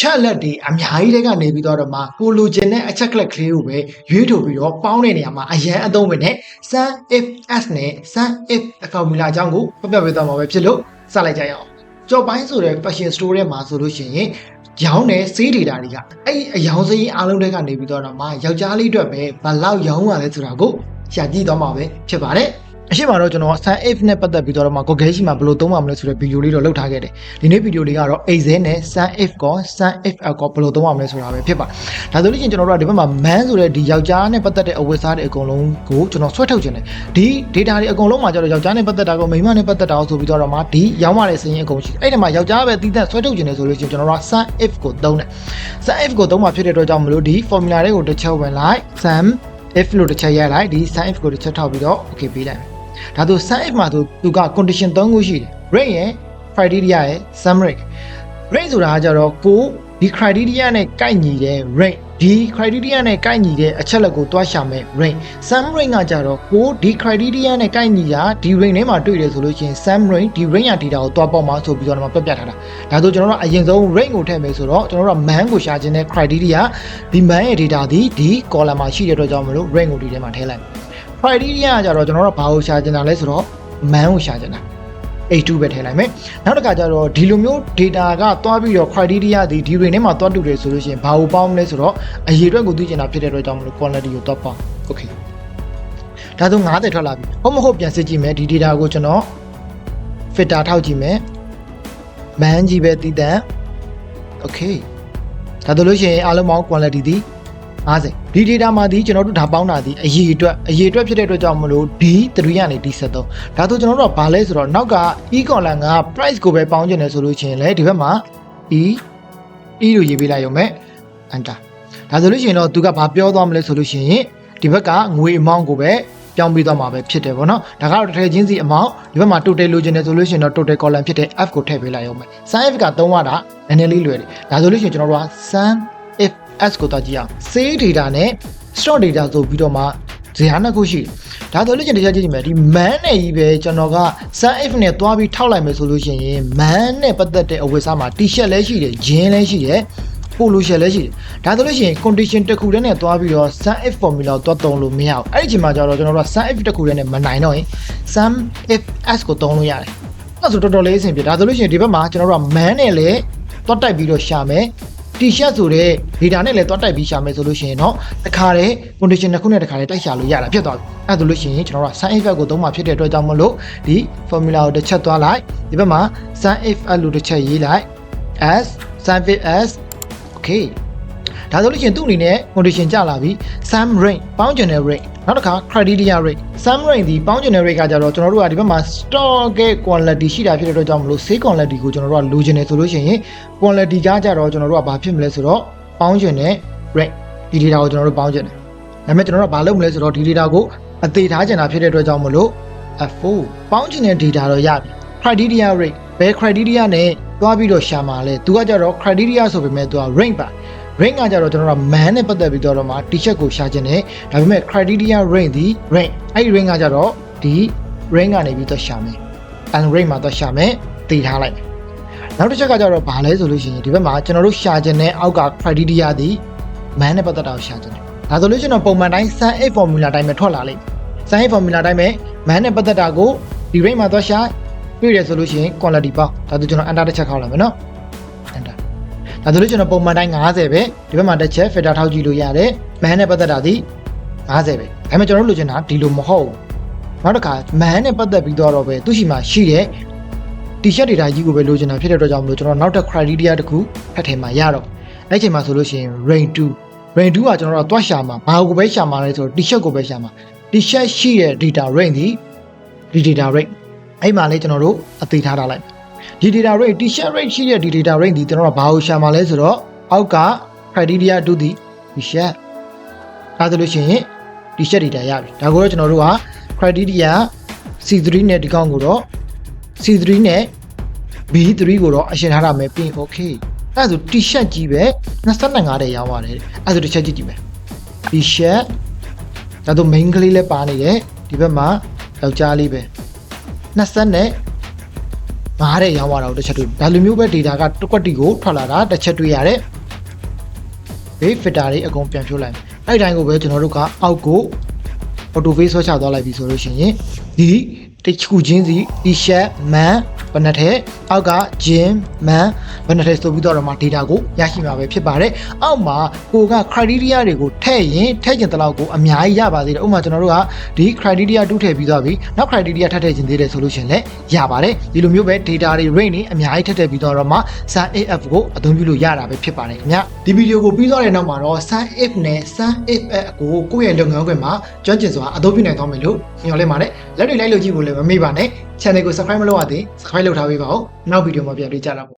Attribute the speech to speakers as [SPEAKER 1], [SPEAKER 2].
[SPEAKER 1] ချက်အလက်တွေအများကြီးတွေကနေပြီးတော့မှကိုလိုချင်တဲ့အချက်ကလက်ကလေးကိုပဲရွေးထုတ်ပြီးတော့ပေါင်းတဲ့နေရာမှာအရန်အသုံးဝင်တဲ့ sum if s နဲ့ sum if formula အကြောင်းကိုပြပြပေးသွားမှာပဲဖြစ်လို့စလိုက်ကြရအောင်ကြော်ပိုင်းဆိုတဲ့ fashion store ထဲမှာဆိုလို့ရှိရင်ရောင်းတဲ့စေးဒေတာတွေကအဲ့ဒီအယောင်စည်းအားလုံးတွေကနေပြီးတော့မှယောက်ျားလေးအတွက်ပဲဘယ်လောက်ရောင်းရလဲဆိုတာကိုရှာကြည့်သွားမှာပဲဖြစ်ပါတယ် အရှိမတော့ကျွန်တော် sun if နဲ့ပတ်သက်ပြီးတော့မှ Google ရှိမှာဘယ်လိုသုံးပါမလဲဆိုတဲ့ဗီဒီယိုလေးတော့လုပ်ထားခဲ့တယ်ဒီနေ့ဗီဒီယိုလေးကတော့ Excel နဲ့ sun if ကော sun if ကောဘယ်လိုသုံးပါမလဲဆိုတာပဲဖြစ်ပါဒါဆိုလို့ရှိရင်ကျွန်တော်တို့ကဒီဘက်မှာ man ဆိုတဲ့ဒီယောက်ျားနဲ့ပတ်သက်တဲ့အဝတ်စားတွေအကုန်လုံးကိုကျွန်တော်ဆွဲထုတ်ခြင်းတယ်ဒီ data တွေအကုန်လုံးမှာကျတော့ယောက်ျားနဲ့ပတ်သက်တာကောမိန်းမနဲ့ပတ်သက်တာကောဆိုပြီးတော့မှဒီရောင်းရတဲ့စရင်းအကုန်ရှိတယ်အဲ့ဒီမှာယောက်ျားပဲတီးသက်ဆွဲထုတ်ခြင်းတယ်ဆိုလို့ရှိရင်ကျွန်တော်တို့က sun if ကိုသုံးတယ် sun if ကိုသုံးမှာဖြစ်တဲ့အတွက်ကြောင့်မလို့ဒီ formula တွေကိုတစ်ချက်ဝင်လိုက် sum if လို့တစ်ချက်ရိုက်လိုက်ဒီ sum if ကိုတစ်ချက်ထောက်ပြီးတော့ okay ပေးလိုက်မယ် ဒါဆို sum if မှာဆိုသူက condition 3ခုရှိတယ် range ရယ် criteria ရယ် sum rate range ဆိုတာကကြတော့ကိုဒီ criteria နဲ့ကိုက်ညီတဲ့ range ဒီ criteria နဲ့ကိုက်ညီတဲ့အချက်လက်ကိုတွားရှာမယ် range sum range ကကြတော့ကိုဒီ criteria နဲ့ကိုက်ညီတာဒီ range ထဲမှာတွေ့တယ်ဆိုလို့ရှိရင် sum range ဒီ range ရ data ကိုတွားပေါက်မှာဆိုပြီးတော့မှပြတ်ပြထားတာဒါဆိုကျွန်တော်တို့အရင်ဆုံး range ကိုထည့်မယ်ဆိုတော့ကျွန်တော်တို့က man ကိုရှာခြင်းတဲ့ criteria ဒီ man ရဲ့ data ဒီဒီ column မှာရှိတဲ့အတွက်ကြောင့်မလို့ range ကိုဒီထဲမှာထည့်လိုက် criteria ကကြတော့ကျွန်တော်တို့ဘာကိုရှာခြင်းတာလဲဆိုတော့ man ကိုရှာခြင်းတာ A2 ပဲထည့်လိုက်မယ်နောက်တစ်ခါကျတော့ဒီလိုမျိုး data ကသွားပြီးတော့ criteria ဒီဒီ range ထဲမှာသွားတူတယ်ဆိုလို့ရှိရင်ဘာကိုပေါင်းမလဲဆိုတော့အရေးအတွက်ကိုသိချင်တာဖြစ်တဲ့အတွက်ကြောင့်မလို့ quality ကိုသွားပေါင်း okay ဒါဆို90ထွက်လာပြီဟုတ်မဟုတ်ပြန်စစ်ကြည့်မယ်ဒီ data ကိုကျွန်တော် filter ထောက်ကြည့်မယ် man ကြီးပဲတည်တံ okay ဒါဆိုလို့ရှိရင်အားလုံးပေါင်း quality ဒီ 50ဒီ data မှာဒီကျွန်တော်တို့ဒါပေါင်းတာဒီအရေးအတွက်အရေးအတွက်ဖြစ်တဲ့အတွက်ကြောင့်မလို့ D3 ကနေ D73 ဒါဆိုကျွန်တော်တို့ကဘာလဲဆိုတော့နောက်က e column က price ကိုပဲပေါင်းကျင်တယ်ဆိုလို့ရှိရင်လေဒီဘက်မှာ e e လို့ရေးပေးလိုက်ရုံပဲ enter ဒါဆိုလို့ရှိရင်တော့သူကဘာပြောသွားမလဲဆိုလို့ရှိရင်ဒီဘက်ကငွေ amount ကိုပဲပြောင်းပေးသွားမှာပဲဖြစ်တယ်ဗောနော်ဒါကတော့တစ်ထည်ချင်းစီ amount ဒီဘက်မှာ total လိုချင်တယ်ဆိုလို့ရှိရင်တော့ total column ဖြစ်တဲ့ f ကိုထည့်ပေးလိုက်ရုံပဲ sum f ကသုံးရတာနည်းနည်းလေးလွယ်တယ်ဒါဆိုလို့ရှိရင်ကျွန်တော်တို့က sum if s ကိုတော့ကြည့်အောင် save data နဲ့ stock data ဆိုပြီးတော့မှဇာတ်နှစ်ခုရှိတယ်ဒါဆိုလို့ချင်းတရားကြည့်ကြည့်မယ်ဒီ man နဲ့ကြီးပဲကျွန်တော်က sum if နဲ့သွားပြီးထောက်လိုက်မယ်ဆိုလို့ရှိရင် man နဲ့ပတ်သက်တဲ့အဝတ်စားမှာ t-shirt လည်းရှိတယ် jean လည်းရှိတယ်ပိုလိုရှယ်လည်းရှိတယ်ဒါဆိုလို့ရှိရင် condition တစ်ခုတည်းနဲ့သွားပြီးတော့ sum if formula ကိုသွားသုံးလို့မရဘူးအဲ့ဒီချိန်မှာကျတော့ကျွန်တော်တို့က sum if တစ်ခုတည်းနဲ့မနိုင်တော့ရင် sum if s ကိုသုံးလို့ရတယ်အဲ့ဆိုတော်တော်လေးအဆင်ပြေဒါဆိုလို့ရှိရင်ဒီဘက်မှာကျွန်တော်တို့က man နဲ့လည်းသွားတိုက်ပြီးတော့ရှာမယ် t-shirt ဆိုတဲ့ data နဲ့လည်းသွားတိုက်ပြီးရှာမယ်ဆိုလို့ရှိရင်တော့တခါတည်း condition တစ်ခုနဲ့တခါတည်းတိုက်ရှာလို့ရတာဖြစ်သွားပြီအဲ့ဒါဆိုလို့ရှိရင်ကျွန်တော်တို့က sin if ကိုသုံးမှာဖြစ်တဲ့အတွက်ကြောင့်မလို့ဒီ formula ကိုတစ်ချက်သွားလိုက်ဒီဘက်မှာ sin if လို့တစ်ချက်ရေးလိုက် s sin if s okay ဒါဆိုလို့ရှိရင်သူ့အနေနဲ့ condition ကြလာပြီ sum range ပေါင်းကျင်တဲ့ range နောက်တစ်ခါ criteria rate sum range ဒီပေါင်းကျင်တဲ့ rate ကကြတော့ကျွန်တော်တို့ကဒီဘက်မှာ stock ရဲ့ quality ရှိတာဖြစ်တဲ့အတွက်ကြောင့်မလို့ sale quality ကိုကျွန်တော်တို့ကလိုချင်တယ်ဆိုလို့ရှိရင် quality ကကြတော့ကျွန်တော်တို့ကဘာဖြစ်မလဲဆိုတော့ပေါင်းကျင်တဲ့ rate ဒီ data ကိုကျွန်တော်တို့ပေါင်းကျင်တယ်ဒါပေမဲ့ကျွန်တော်တို့ကဘာလုပ်မလဲဆိုတော့ဒီ data ကိုအသေးထားကျင်တာဖြစ်တဲ့အတွက်ကြောင့်မလို့ F4 ပေါင်းကျင်တဲ့ data တော့ရပြီ criteria rate ဘယ် criteria နဲ့သွားပြီးတော့ရှာမှာလဲသူကကြတော့ criteria ဆိုပေမဲ့သူက range ပါ range ကကြတော့ကျွန်တော်တို့က man နဲ့ပတ်သက်ပြီးတော့မှ t-shirt ကိုရှာခြင်းနဲ့ဒါပေမဲ့ criteria range ဒီ range အဲ့ဒီ range ကကြတော့ဒီ range ကနေပြီးတော့ရှာမယ် and range မှာတော့ရှာမယ်တည်ထားလိုက်မယ်နောက်တစ်ချက်ကကြတော့ဘာလဲဆိုလို့ရှိရင်ဒီဘက်မှာကျွန်တော်တို့ရှာခြင်းနဲ့အောက်က criteria ဒီ man နဲ့ပတ်သက်တာကိုရှာခြင်းတယ်ဒါဆိုလို့ရှိရင်တော့ပုံမှန်တိုင်း sun a formula တိုင်းပဲထွက်လာလိမ့်မယ် sun a formula တိုင်းပဲ man နဲ့ပတ်သက်တာကိုဒီ range မှာတော့ရှာတွေ့ရဆိုလို့ရှိရင် quality ပေါ့ဒါဆိုကျွန်တော် enter တစ်ချက်ခေါက်လိုက်မယ်နော် enter ဒါဆိုလို့ကျွန်တော်ပုံမှန်တိုင်း90ပဲဒီဘက်မှာတစ်ချက် filter ထောက်ကြည့်လို့ရတယ်မန်နဲ့ပတ်သက်တာဒီ90ပဲဒါပေမဲ့ကျွန်တော်တို့လိုချင်တာဒီလိုမဟုတ်ဘူးနောက်တစ်ခါမန်နဲ့ပတ်သက်ပြီးတော့ပဲသူ့ရှိမှာရှိတဲ့ t-shirt data ကြီးကိုပဲလိုချင်တာဖြစ်တဲ့အတွက်ကြောင့်မလို့ကျွန်တော်နောက်ထပ် criteria တစ်ခုဖတ်ထည့်မှာရတော့အဲ့ချိန်မှာဆိုလို့ရှိရင် rain 2 rain 2ကကျွန်တော်တို့တွားရှာမှာဘာကိုပဲရှာမှာလဲဆိုတော့ t-shirt ကိုပဲရှာမှာ t-shirt ရှိတဲ့ data range ဒီဒီ data rate အဲ့မှာလေကျွန်တော်တို့အသေးထားထားလိုက် ဒီ data rate t-shirt rate ရှိတဲ့ဒီ data rate ဒီကျွန်တော်တို့ဘာကိုရှာမှာလဲဆိုတော့အောက်က criteria 2ဒီ t-shirt ဒါဆိုလို့ရှိရင် t-shirt data ရပြီဒါကိုတော့ကျွန်တော်တို့က criteria C3 နဲ့ဒီကောင်ကိုတော့ C3 နဲ့ B3 ကိုတော့အရှင်ထားတာမယ်ပြင် okay အဲ့ဒါဆို t-shirt ကြီးပဲ25တဲ့ရောင်းရတယ်အဲ့ဒါဆိုတစ်ချက်ကြည့်ကြည့်မယ် t-shirt ဒါတော့ main ကလေးလည်းပါနေတယ်ဒီဘက်မှာယောက်ျားလေးပဲ20နဲ့ ငားတဲ့ရောင်းရတာကိုတစ်ချက်တွေ့ဒါလိုမျိုးပဲ data ကတစ်ကွက်တီကိုထွက်လာတာတစ်ချက်တွေ့ရတယ်ဘေး filter တွေအကုန်ပြန်ဖြိုးလိုက်မယ်အဲ့ဒီတိုင်းကိုပဲကျွန်တော်တို့ကအောက်ကို auto face ဆွဲချသွားလိုက်ပြီဆိုလို့ရှိရင်ဒီ တချူချင်းစီ t-shirt man ဘယ်နှထက်အောက်က gym man ဘယ်နှထက်ဆိုပြီးတော့မှ data ကိုရရှိမှာပဲဖြစ်ပါတယ်အောက်မှာကိုက criteria တွေကိုထည့်ရင်ထည့်ကျင်တဲ့လောက်ကိုအများကြီးရပါသေးတယ်ဥပမာကျွန်တော်တို့ကဒီ criteria တူးထည့်ပြီးသွားပြီနောက် criteria ထပ်ထည့်ခြင်းသေးတယ်ဆိုလို့ရှိရင်လည်းရပါတယ်ဒီလိုမျိုးပဲ data တွေ range တွေအများကြီးထည့်ထည့်ပြီးတော့မှ sun if ကိုအသုံးပြုလို့ရတာပဲဖြစ်ပါတယ်ခင်ဗျဒီဗီဒီယိုကိုပြီးသွားတဲ့နောက်မှာတော့ sun if နဲ့ sun if အကိုကိုယ့်ရဲ့လုပ်ငန်းခွင်မှာကျွမ်းကျင်စွာအသုံးပြုနိုင်သွားမယ်လို့ညွှန်လင့်ပါတယ် လက်တွေလိုက်လို့ကြည့်ဖို့လည်းမမေ့ပါနဲ့ channel ကို subscribe မလုပ်ရသေး subscribe လုပ်ထားပေးပါဦးနောက်ဗီဒီယိုမှာပြန်တွေ့ကြတာပေါ့